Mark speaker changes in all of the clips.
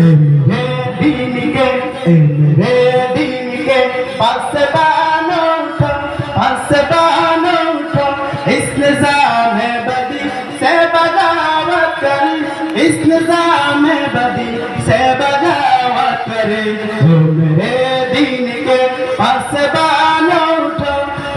Speaker 1: मेरे दीन के मेरे दीन के पासबान उठो पासबान बदी से बगावत करी, इस निज़ाम बदी से बगावत करी ओ मेरे दीन के पासबान उठो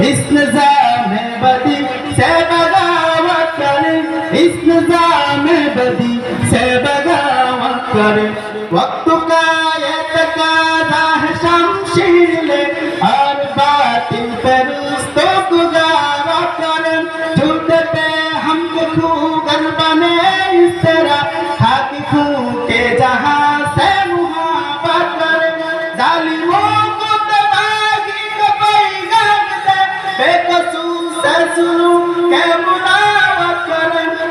Speaker 1: इस निज़ाम बदी से बगावत करी इस निज़ाम बदी, से बगावत करी। वक्त का ये तकाजा है शमशील और बातिल पर तो गुजारा करें झूठ हम खूगर बने इस तरह, खाकी खू के जहाँ से मुहाबत करें, जालिमों को तबाही का पैगाम दे, बेकसूर से सुनो के मुलावत करें।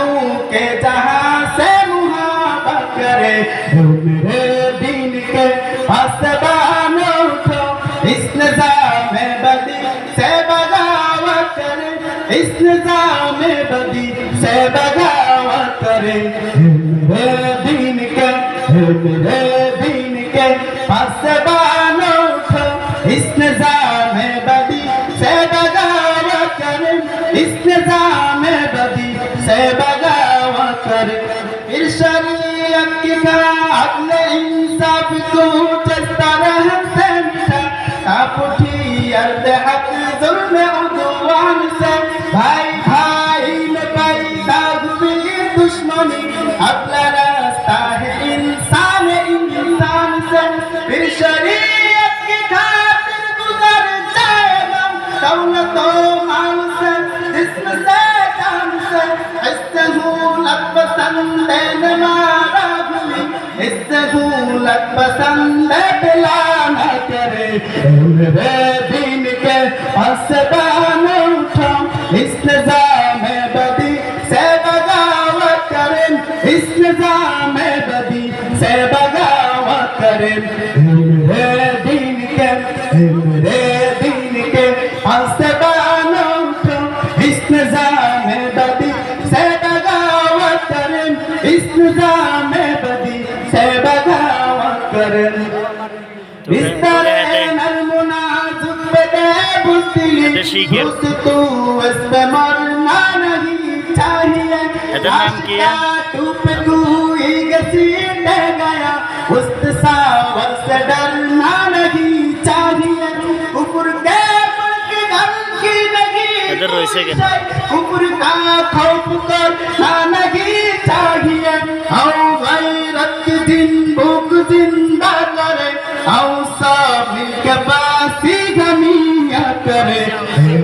Speaker 1: खाकी के जहाँ से मुहाबत करे मेरे दीन के पासबान उठो। इस निज़ाम बदी से बगावत करे, इस निज़ाम बदी से बगावत करे। मेरे दीन के मेरे दीन के पासबान उठो। इस निज़ाम बदी से बगावत करे, इस भूमि इससे भूलत पसंद है पिलाना करे मेरे दीन के असबान उठो इस निज़ाम बदी से बगावत करें इस निज़ाम बदी से बगावत करें मेरे दीन के मेरे दीन के असबान उठो इस निज़ाम बदी
Speaker 2: শিখের এদের নাম কি এদের রয়েছে কেন
Speaker 1: উপর কা খৌফ কর না নাহি চাহিয়ে হাও ভাই রক্ত দিন ভুক জিন্দা করে হাও সা মিল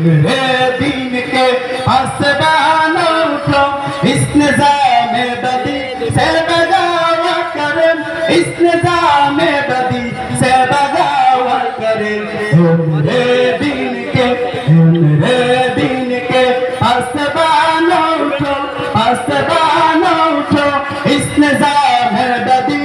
Speaker 1: मेरे दीन के आसमान उठो इस निज़ाम बदी से बगावा करे इस निज़ाम बदी से बगावा करे ओ मेरे दीन के ओ मेरे दीन के आसमान उठो आसमान उठो इस निज़ाम बदी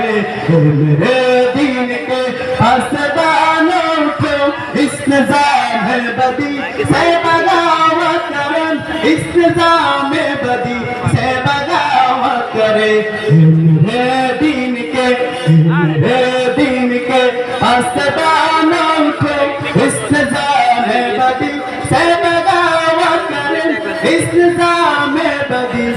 Speaker 1: রে मेरे दीन के हसदानों को इस निजाम है बदी से बगावत करन इस निजाम है बदी से बगावत करे मेरे दीन के मेरे दीन के हसदानों को इस निजाम है बदी से बगावत करन इस निजाम है बदी